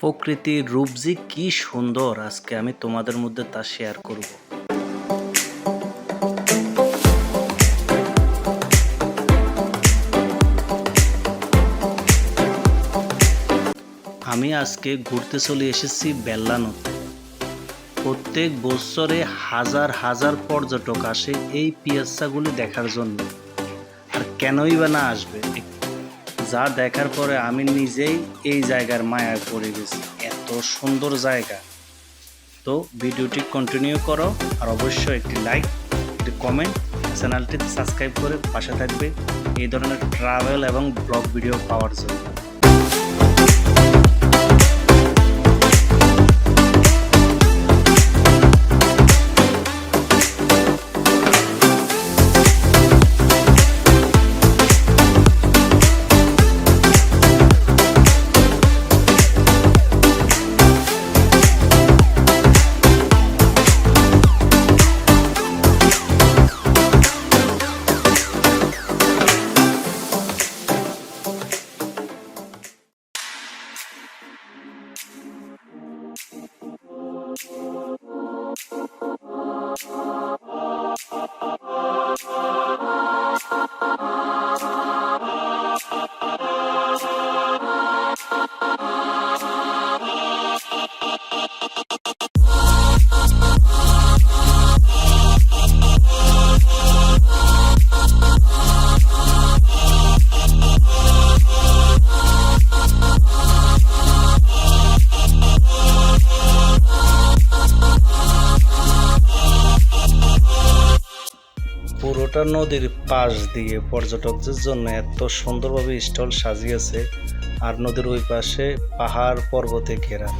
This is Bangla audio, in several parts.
প্রকৃতির রূপ যে কি সুন্দর আজকে আমি তোমাদের মধ্যে তা শেয়ার করব। আমি আজকে ঘুরতে চলে এসেছি বেল্লা নদী। প্রত্যেক বছরে হাজার হাজার পর্যটক আসে এই পিয়াসাগুলি দেখার জন্য। আর কেনই বা না আসবে যা দেখার পরে আমি নিজেই এই জায়গার মায়ায় পড়ে গেছি। এত সুন্দর জায়গা। তো ভিডিওটি কন্টিনিউ করো আর অবশ্যই একটি লাইক একটি কমেন্ট চ্যানেলটি সাবস্ক্রাইব করে পাশে থাকবে। এই ধরনের ট্রাভেল এবং ব্লগ ভিডিও পাওয়ার জন্য। পুরোটা নদীর পাশ দিয়ে পর্যটকদের জন্য এত সুন্দরভাবে স্টল সাজিয়েছে আর নদীর ওই পাশে পাহাড় পর্বতে ঘেরা।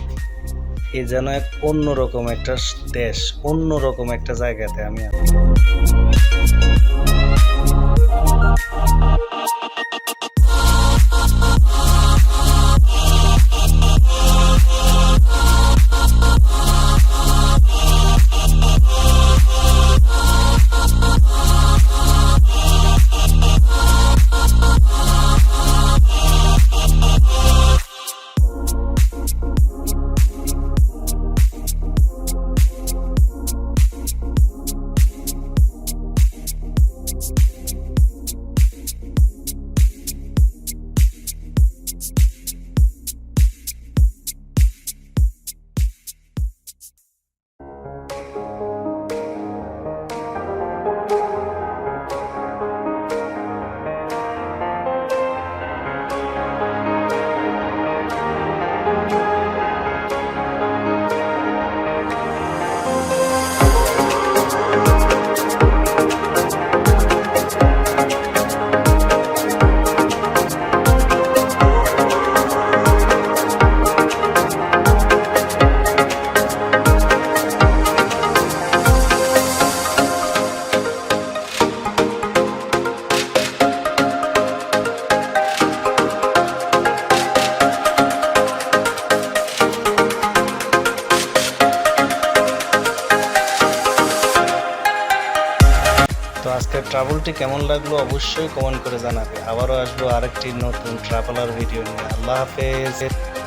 এ যেন এক অন্যরকম একটা দেশ, অন্যরকম একটা জায়গাতে আমি আজকের ট্রাভেলটি কেমন লাগল অবশ্যই কমেন্ট করে জানাবে। আবারও আসব আরেকটি নতুন ট্রাভেলার ভিডিও নিয়ে। আল্লাহ হাফেজ।